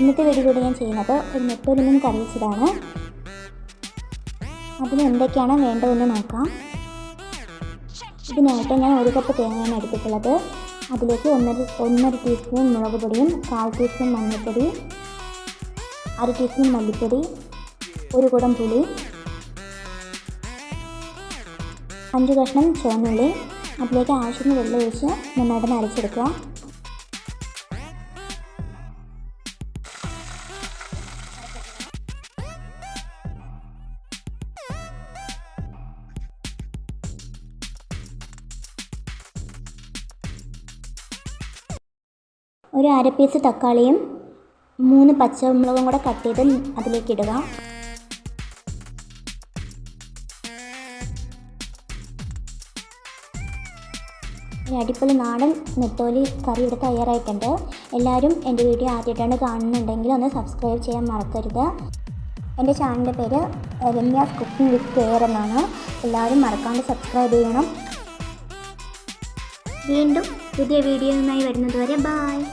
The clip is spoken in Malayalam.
ഇന്നത്തെ വീഡിയോയിലൂടെ ഞാൻ ചെയ്യുന്നത് ഒരു നെത്തോലിനും കറി വെച്ചതാണ്. അതിന് എന്തൊക്കെയാണ് വേണ്ടതെന്ന് നോക്കാം. ഇതിനായിട്ട് ഞാൻ ഒരു കപ്പ് തേങ്ങയാണ് എടുത്തിട്ടുള്ളത്. അതിലേക്ക് ഒന്നര ഒന്നര ടീസ്പൂൺ മുളക് പൊടിയും കാൽ ടീസ്പൂൺ മഞ്ഞൾപ്പൊടി അര ടീസ്പൂൺ മല്ലിപ്പൊടി ഒരു കുടം പുളി അഞ്ച് കഷ്ണം ചുവന്നുള്ളി അതിലേക്ക് ആവശ്യത്തിന് വെള്ളം ഒഴിച്ച് നന്നായിട്ട് അരച്ചെടുക്കുക. ഒരു അര പീസ് തക്കാളിയും മൂന്ന് പച്ചമുളകും കൂടെ കട്ട് ചെയ്ത് അതിലേക്ക് ഇടുക. ഒരു അടിപൊളി നാടൻ നെത്തോലി കറി ഇവിടെ തയ്യാറായിട്ടുണ്ട്. എല്ലാവരും എന്റെ വീഡിയോ ആദ്യമായിട്ടാണ് കാണുന്നുണ്ടെങ്കിൽ ഒന്ന് സബ്സ്ക്രൈബ് ചെയ്യാൻ മറക്കരുത്. എന്റെ ചാനലിന്റെ പേര് രമ്യാസ് കുക്കിംഗ് വിത്ത് കെയർ എന്നാണ്. എല്ലാവരും മറക്കാണ്ട് സബ്സ്ക്രൈബ് ചെയ്യണം. വീണ്ടും പുതിയ വീഡിയോയുമായി വരുന്നതുവരെ ബായ്